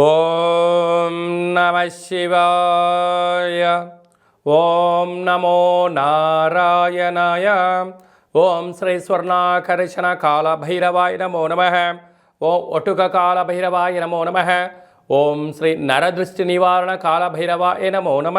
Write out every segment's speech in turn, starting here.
ఓం నమ శివాయ ఓం నమో నారాయణాయ ఓం శ్రీ స్వర్ణాకర్షణ కాల భైరవాయ నమో నమ ఓం ఒటుక కాల భైరవాయ నమో నమ ఓం శ్రీ నరదృష్టి నివారణ కాల భైరవాయ నమో నమ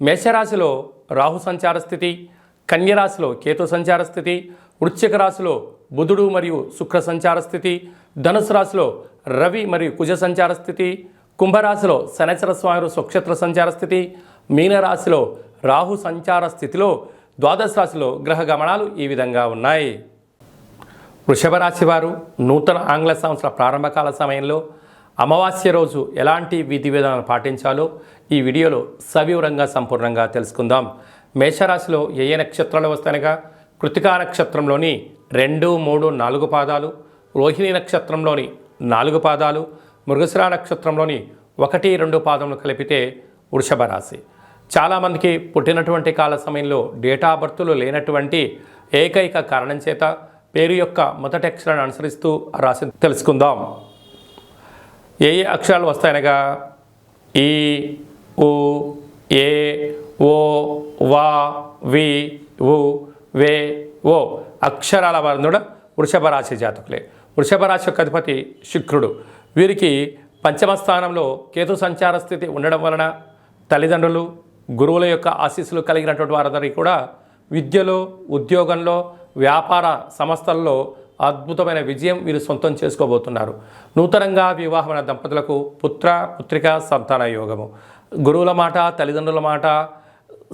మేషరాశిలో రాహు సంచార స్థితి కన్యరాశిలో కేతు సంచార స్థితి వృశ్చిక రాశిలో బుధుడు మరియు శుక్ర సంచార స్థితి ధనుసు రాశిలో రవి మరియు కుజ సంచార స్థితి కుంభరాశిలో శనచర స్వామి సుక్షత్ర సంచార స్థితి మీనరాశిలో రాహు సంచార స్థితిలో ద్వాదశ రాశిలో గ్రహ గమనాలు ఈ విధంగా ఉన్నాయి. వృషభ రాశి వారు నూతన ఆంగ్ల సంవత్సర ప్రారంభకాల సమయంలో అమావాస్య రోజు ఎలాంటి విధి విధానాలు పాటించాలో ఈ వీడియోలో సవివరంగా సంపూర్ణంగా తెలుసుకుందాం. మేషరాశిలో ఏ ఏ నక్షత్రాలు వస్తాయనగా కృతికా నక్షత్రంలోని రెండు మూడు నాలుగు పాదాలు రోహిణి నక్షత్రంలోని నాలుగు పాదాలు మృగశిర నక్షత్రంలోని ఒకటి రెండు పాదములు కలిపితే వృషభ రాశి. చాలామందికి పుట్టినటువంటి కాల సమయంలో డేటా బర్తులు లేనటువంటి ఏకైక కారణం చేత పేరు యొక్క మొదటి అక్షరాన్ని అనుసరిస్తూ రాసి తెలుసుకుందాం. ఏ ఏ అక్షరాలు వస్తాయనగా? ఈ ఉ ఏ ఓ వా వి ఉ వే ఓ అక్షరాల వారు కూడా వృషభ రాశి జాతకులే. వృషభ రాశి యొక్క అధిపతి శుక్రుడు. వీరికి పంచమ స్థానంలో కేతు సంచార స్థితి ఉండడం వలన తల్లిదండ్రులు గురువుల యొక్క ఆశీస్సులు కలిగినటువంటి వారందరికీ కూడా విద్యలో ఉద్యోగంలో వ్యాపార సంస్థల్లో అద్భుతమైన విజయం వీరు సొంతం చేసుకోబోతున్నారు. నూతనంగా వివాహమైన దంపతులకు పుత్ర పుత్రిక సంతాన యోగము. గురువుల మాట తల్లిదండ్రుల మాట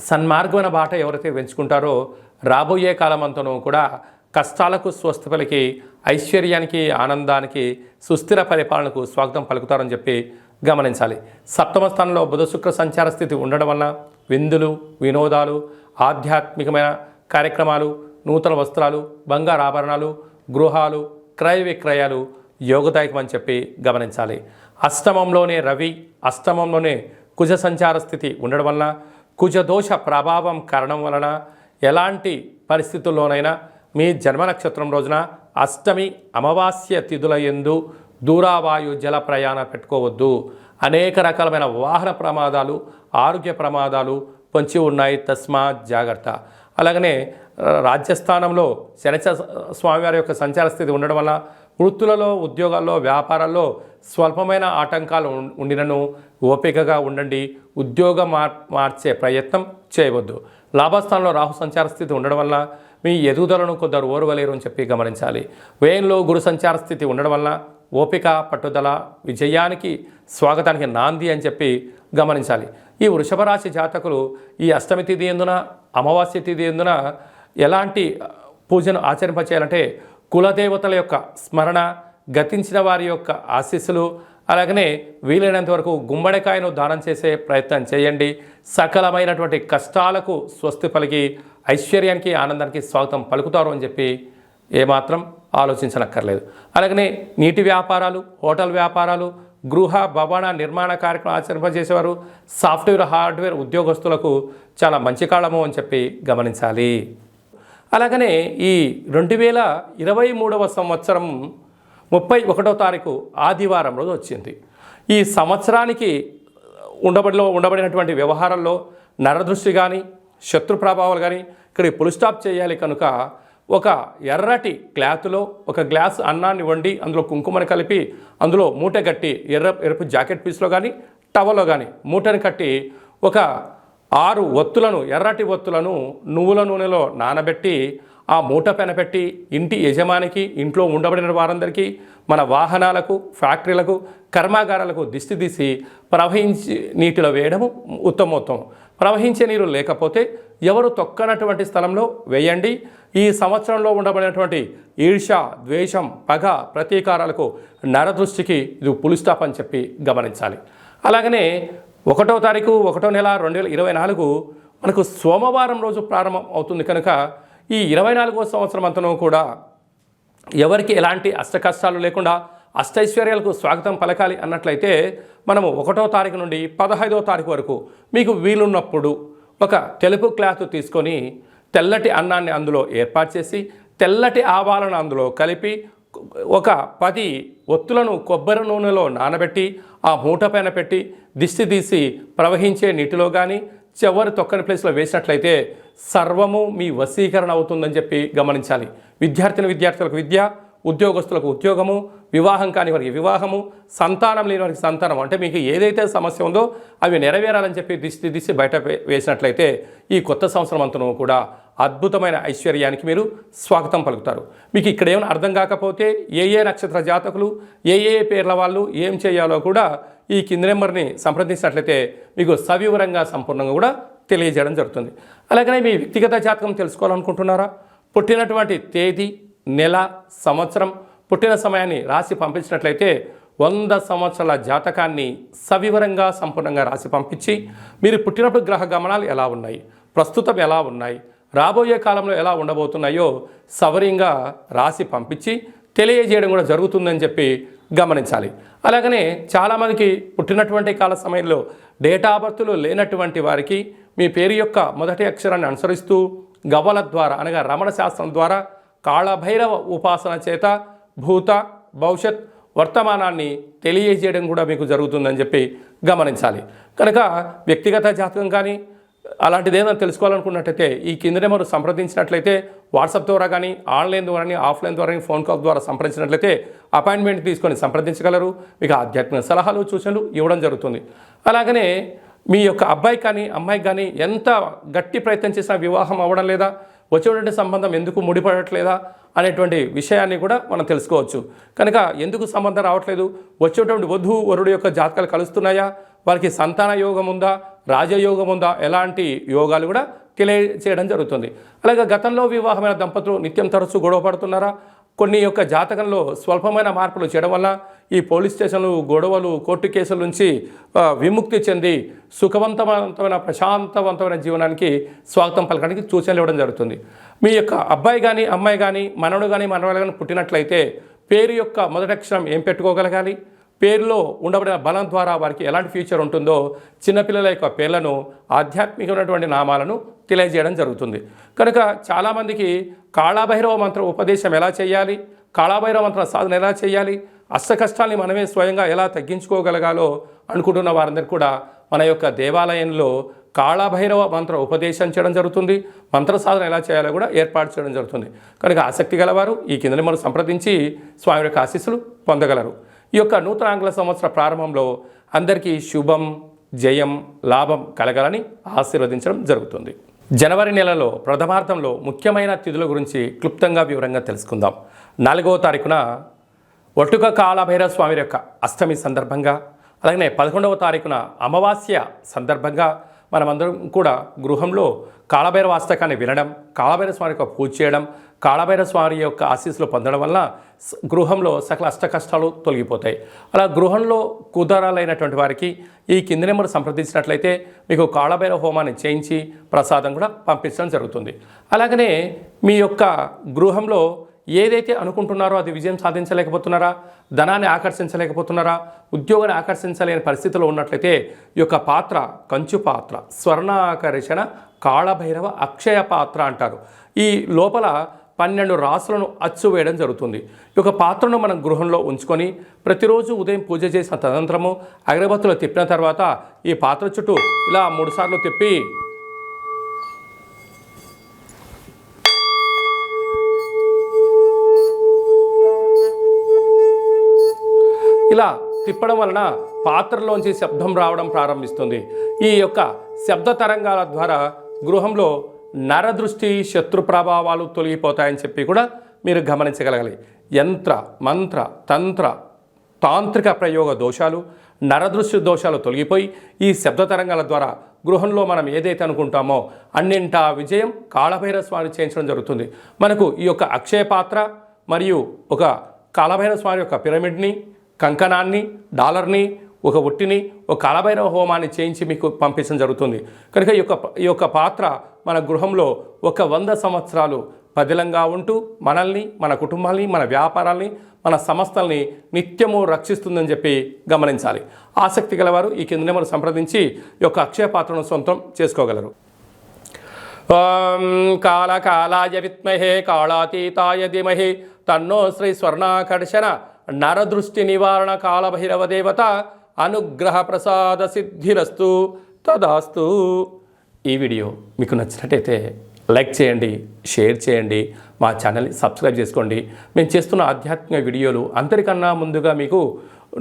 సన్మార్గమైన బాట ఎవరైతే పెంచుకుంటారో రాబోయే కాలమంతనూ కూడా కష్టాలకు స్వస్తి పలికి ఐశ్వర్యానికి ఆనందానికి సుస్థిర పరిపాలనకు స్వాగతం పలుకుతారని చెప్పి గమనించాలి. సప్తమ స్థానంలో బుధ శుక్ర సంచార స్థితి ఉండడం వలన విందులు వినోదాలు ఆధ్యాత్మికమైన కార్యక్రమాలు నూతన వస్త్రాలు బంగారు ఆభరణాలు గృహాలు క్రయ విక్రయాలు యోగదాయకం అని చెప్పి గమనించాలి. అష్టమంలోనే రవి అష్టమంలోనే కుజ సంచార స్థితి ఉండడం వలన కుజదోష ప్రభావం కారణం వలన ఎలాంటి పరిస్థితుల్లోనైనా మీ జన్మ నక్షత్రం రోజున అష్టమి అమావాస్య తిథుల ఎందు దూరావాయు జల ప్రయాణ పెట్టుకోవద్దు. అనేక రకాలమైన వాహన ప్రమాదాలు ఆరోగ్య ప్రమాదాలు పొంచి ఉన్నాయి. తస్మాత్ జాగ్రత్త. అలాగనే రాజ్యస్థానంలో శనిచ స్వామివారి యొక్క సంచార స్థితి ఉండడం వల్ల వృత్తులలో ఉద్యోగాల్లో వ్యాపారాల్లో స్వల్పమైన ఆటంకాలు ఉం- ఉండినను ఓపికగా ఉండండి. ఉద్యోగం మార్ మార్చే ప్రయత్నం చేయవద్దు. లాభస్థానంలో రాహు సంచార స్థితి ఉండడం వల్ల మీ ఎదుగుదలను కొందరు ఓర్వలేరు అని చెప్పి గమనించాలి. వ్యయంలో గురు సంచార స్థితి ఉండడం వల్ల ఓపిక పట్టుదల విజయానికి స్వాగతానికి నాంది అని చెప్పి గమనించాలి. ఈ వృషభరాశి జాతకులు ఈ అష్టమి తిథి ఎందున అమావాస్య తిథి ఎందున ఎలాంటి పూజను ఆచరింపచేయాలంటే కులదేవతల యొక్క స్మరణ గతించిన వారి యొక్క ఆశీస్సులు అలాగనే వీలైనంత వరకు గుమ్మడికాయను దానం చేసే ప్రయత్నం చేయండి. సకలమైనటువంటి కష్టాలకు స్వస్తి పలికి ఐశ్వర్యానికి ఆనందానికి స్వాగతం పలుకుతారు అని చెప్పి ఏమాత్రం ఆలోచించనక్కర్లేదు. అలాగనే నీటి వ్యాపారాలు హోటల్ వ్యాపారాలు గృహ భవన నిర్మాణ కార్యక్రమం ఆచరింపజేసేవారు సాఫ్ట్వేర్ హార్డ్వేర్ ఉద్యోగస్తులకు చాలా మంచి కాలము అని చెప్పి గమనించాలి. అలాగనే ఈ రెండు వేల ఇరవై మూడవ సంవత్సరం ముప్పై ఒకటో తారీఖు ఆదివారం రోజు వచ్చింది. ఈ సంవత్సరానికి ఉండబడిలో ఉండబడినటువంటి వ్యవహారాల్లో నరదృష్టి కానీ శత్రు ప్రభావాలు కానీ ఇక్కడ పుల్ స్టాప్ చేయాలి కనుక ఒక ఎర్రటి క్లాత్లో ఒక గ్లాస్ అన్నాన్ని వండి అందులో కుంకుమని కలిపి అందులో మూట కట్టి ఎర్ర ఎరుపు జాకెట్ పీస్లో కానీ టవల్లో కానీ మూటను కట్టి ఒక ఆరు ఒత్తులను ఎర్రటి ఒత్తులను నువ్వుల నూనెలో నానబెట్టి ఆ మూట పెనపెట్టి ఇంటి యజమానికి ఇంట్లో ఉండబడిన వారందరికీ మన వాహనాలకు ఫ్యాక్టరీలకు కర్మాగారాలకు దిష్టి తీసి ప్రవహించి నీటిలో వేయడము ఉత్తమోత్తమం. ప్రవహించే నీరు లేకపోతే ఎవరు తొక్కనటువంటి స్థలంలో వేయండి. ఈ సంవత్సరంలో ఉండబడినటువంటి ఈర్ష ద్వేషం పగ ప్రతీకారాలకు నరదృష్టికి ఇది పులిస్టాప్ అని చెప్పి గమనించాలి. అలాగనే ఒకటో తారీఖు ఒకటో నెల రెండు వేల ఇరవై నాలుగు మనకు సోమవారం రోజు ప్రారంభం అవుతుంది కనుక ఈ ఇరవై నాలుగో సంవత్సరం అంతను కూడా ఎవరికి ఎలాంటి అష్ట కష్టాలు లేకుండా అష్టైశ్వర్యాలకు స్వాగతం పలకాలి అన్నట్లయితే మనము ఒకటో తారీఖు నుండి పదహైదో తారీఖు వరకు మీకు వీలున్నప్పుడు ఒక తెలుపు క్లాత్ తీసుకొని తెల్లటి అన్నాన్ని అందులో ఏర్పాటు చేసి తెల్లటి ఆవాలను అందులో కలిపి ఒక పది ఒత్తులను కొబ్బరి నూనెలో నానబెట్టి ఆ మూట పైన పెట్టి దిష్టి తీసి ప్రవహించే నీటిలో కానీ చివరి తొక్కని ప్లేస్లో వేసినట్లయితే సర్వము మీ వశీకరణ అవుతుందని చెప్పి గమనించాలి. విద్యార్థిని విద్యార్థులకు విద్య ఉద్యోగస్తులకు ఉద్యోగము వివాహం కాని వారికి వివాహము సంతానం లేని వారికి సంతానం. అంటే మీకు ఏదైతే సమస్య ఉందో అవి నెరవేరాలని చెప్పి దిశ దిశ బయట వేసినట్లయితే ఈ కొత్త సంవత్సరం అంతను కూడా అద్భుతమైన ఐశ్వర్యానికి మీరు స్వాగతం పలుకుతారు. మీకు ఇక్కడ ఏమైనా అర్థం కాకపోతే ఏ ఏ నక్షత్ర జాతకులు ఏ ఏ పేర్ల వాళ్ళు ఏం చేయాలో కూడా ఈ కింది నెంబర్ని సంప్రదించినట్లయితే మీకు సవివరంగా సంపూర్ణంగా కూడా తెలియజేయడం జరుగుతుంది. అలాగనే మీ వ్యక్తిగత జాతకం తెలుసుకోవాలనుకుంటున్నారా? పుట్టినటువంటి తేదీ నెల సంవత్సరం పుట్టిన సమయాన్ని రాసి పంపించినట్లయితే వంద సంవత్సరాల జాతకాన్ని సవివరంగా సంపూర్ణంగా రాసి పంపించి మీరు పుట్టినప్పుడు గ్రహ గమనాలు ఎలా ఉన్నాయి? ప్రస్తుతం ఎలా ఉన్నాయి? రాబోయే కాలంలో ఎలా ఉండబోతున్నాయో సవరంగా రాసి పంపించి తెలియజేయడం కూడా జరుగుతుందని చెప్పి గమనించాలి. అలాగనే చాలామందికి పుట్టినటువంటి కాల సమయంలో డేటా బర్త్లు లేనటువంటి వారికి మీ పేరు యొక్క మొదటి అక్షరాన్ని అనుసరిస్తూ గవ్వల ద్వారా అనగా రమణ శాస్త్రం ద్వారా కాళభైరవ ఉపాసన చేత భూత భవిష్యత్ వర్తమానాన్ని తెలియజేయడం కూడా మీకు జరుగుతుందని చెప్పి గమనించాలి. కనుక వ్యక్తిగత జాతకం కానీ అలాంటిది ఏదైనా తెలుసుకోవాలనుకున్నట్టయితే ఈ కింద నెంబర్ సంప్రదించినట్లయితే వాట్సాప్ ద్వారా కానీ ఆన్లైన్ ద్వారా కానీ ఆఫ్లైన్ ద్వారా కానీ ఫోన్ కాల్ ద్వారా సంప్రదించినట్లయితే అపాయింట్మెంట్ తీసుకొని సంప్రదించగలరు. మీకు ఆధ్యాత్మిక సలహాలు సూచనలు ఇవ్వడం జరుగుతుంది. అలాగనే మీ యొక్క అబ్బాయి కానీ అమ్మాయికి కానీ ఎంత గట్టి ప్రయత్నం చేసినా వివాహం అవ్వడం లేదా వచ్చేటువంటి సంబంధం ఎందుకు ముడిపడట్లేదా అనేటువంటి విషయాన్ని కూడా మనం తెలుసుకోవచ్చు. కనుక ఎందుకు సంబంధం రావట్లేదు? వచ్చేటువంటి వధువు వరుడు యొక్క జాతకాలు కలుస్తున్నాయా? వారికి సంతాన యోగం ఉందా? రాజయోగం ఉందా? ఎలాంటి యోగాలు కూడా తెలియచేయడం జరుగుతుంది. అలాగే గతంలో వివాహమైన దంపతులు నిత్యం తరచూ గొడవ పడుతున్నారా? కొన్ని యొక్క జాతకంలో స్వల్పమైన మార్పులు చేయడం వల్ల ఈ పోలీస్ స్టేషన్లు గొడవలు కోర్టు కేసుల నుంచి విముక్తి చెంది సుఖవంతవంతమైన ప్రశాంతవంతమైన జీవనానికి స్వాగతం పలకడానికి సూచనలు ఇవ్వడం జరుగుతుంది. మీ యొక్క అబ్బాయి కానీ అమ్మాయి కానీ మనవడు కానీ మనవడు కానీ పుట్టినట్లయితే పేరు యొక్క మొదటి అక్షరం ఏం పెట్టుకోగలగాలి? పేరులో ఉండబడిన బలం ద్వారా వారికి ఎలాంటి ఫ్యూచర్ ఉంటుందో చిన్నపిల్లల యొక్క పేర్లను ఆధ్యాత్మికమైనటువంటి నామాలను తెలియజేయడం జరుగుతుంది. కనుక చాలామందికి కాళాభైరవ మంత్ర ఉపదేశం ఎలా చేయాలి? కాళాభైరవ మంత్ర సాధన ఎలా చేయాలి? అష్ట కష్టాల్ని మనమే స్వయంగా ఎలా తగ్గించుకోగలగాలో అనుకుంటున్న వారందరూ కూడా మన యొక్క దేవాలయంలో కాళభైరవ మంత్ర ఉపదేశం చేయడం జరుగుతుంది. మంత్ర సాధన ఎలా చేయాలో కూడా ఏర్పాటు చేయడం జరుగుతుంది. కనుక ఆసక్తి గలవారు ఈ కిందని మనం సంప్రదించి స్వామి యొక్క ఆశీస్సులు పొందగలరు. ఈ యొక్క నూతన ఆంగ్ల సంవత్సర ప్రారంభంలో అందరికీ శుభం జయం లాభం కలగాలని ఆశీర్వదించడం జరుగుతుంది. జనవరి నెలలో ప్రథమార్థంలో ముఖ్యమైన తిథుల గురించి క్లుప్తంగా వివరంగా తెలుసుకుందాం. నాలుగవ తారీఖున ఒట్టుక కాలభైరవ స్వామి యొక్క అష్టమి సందర్భంగా అలాగే పదకొండవ తారీఖున అమావాస్య సందర్భంగా మనమందరం కూడా గృహంలో కాళభైర వాస్తకాన్ని వినడం కాళభైర స్వామి యొక్క పూజ చేయడం కాళభైర స్వామి యొక్క ఆశీస్సులు పొందడం వల్ల గృహంలో సకల అష్ట కష్టాలు తొలగిపోతాయి. అలా గృహంలో కుదరాలైనటువంటి వారికి ఈ కింది నెంబర్ సంప్రదించినట్లయితే మీకు కాళభైర హోమాన్ని చేయించి ప్రసాదం కూడా పంపించడం జరుగుతుంది. అలాగనే మీ యొక్క గృహంలో ఏదైతే అనుకుంటున్నారో అది విజయం సాధించలేకపోతున్నారా ధనాన్ని ఆకర్షించలేకపోతున్నారా ఉద్యోగాన్ని ఆకర్షించలేని పరిస్థితిలో ఉన్నట్లయితే ఈ యొక్క పాత్ర కంచు పాత్ర స్వర్ణాకర్షణ కాళభైరవ అక్షయ పాత్ర అంటారు. ఈ లోపల పన్నెండు రాసులను అచ్చు వేయడం జరుగుతుంది. ఈ యొక్క పాత్రను మనం గృహంలో ఉంచుకొని ప్రతిరోజు ఉదయం పూజ చేసిన తదనంతరము అగరబత్తులు తిప్పిన తర్వాత ఈ పాత్ర చుట్టూ ఇలా మూడుసార్లు తిప్పి ఇలా తిప్పడం వలన పాత్రలోంచి శబ్దం రావడం ప్రారంభిస్తుంది. ఈ యొక్క శబ్ద తరంగాల ద్వారా గృహంలో నరదృష్టి శత్రు ప్రభావాలు తొలగిపోతాయని చెప్పి కూడా మీరు గమనించగలగాలి. యంత్ర మంత్ర తంత్ర తాంత్రిక ప్రయోగ దోషాలు నరదృశ్య దోషాలు తొలగిపోయి ఈ శబ్ద తరంగాల ద్వారా గృహంలో మనం ఏదైతే అనుకుంటామో అన్నింటా విజయం కాళభైరవ స్వామి చేయించడం జరుగుతుంది. మనకు ఈ యొక్క అక్షయ పాత్ర మరియు ఒక కాళభైరవ స్వామి యొక్క పిరమిడ్ని కంకణాన్ని డాలర్ని ఒక ఒట్టిని ఒక కాలభైరవ హోమాన్ని చేయించి మీకు పంపించడం జరుగుతుంది. కనుక ఈ యొక్క ఈ యొక్క పాత్ర మన గృహంలో ఒక వంద సంవత్సరాలు పదిలంగా ఉంటూ మనల్ని మన కుటుంబాల్ని మన వ్యాపారాల్ని మన సంస్థల్ని నిత్యము రక్షిస్తుందని చెప్పి గమనించాలి. ఆసక్తి గలవారు ఈ కింద నెంబర్ సంప్రదించి ఈ యొక్క అక్షయ పాత్రను సొంతం చేసుకోగలరు. ఓం కాళకాలాయ విత్మహే కాళాతీతాయ ధీమహి తన్నో శ్రీ స్వర్ణాకర్షణ నరదృష్టి నివారణ కాలభైరవ దేవత అనుగ్రహ ప్రసాద సిద్ధిరస్తు. తదాస్తు. ఈ వీడియో మీకు నచ్చినట్టయితే లైక్ చేయండి షేర్ చేయండి మా ఛానల్ని సబ్స్క్రైబ్ చేసుకోండి. మేము చేస్తున్న ఆధ్యాత్మిక వీడియోలు అందరికన్నా ముందుగా మీకు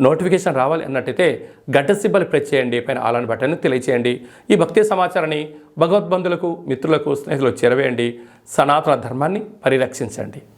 నోటిఫికేషన్ రావాలి అన్నట్టయితే గంట సిబ్బలు ప్రెస్ చేయండి పైన ఆలని బటన్ తెలియచేయండి. ఈ భక్తి సమాచారాన్ని భగవద్బంధులకు మిత్రులకు స్నేహితులకు చేరవేయండి. సనాతన ధర్మాన్ని పరిరక్షించండి.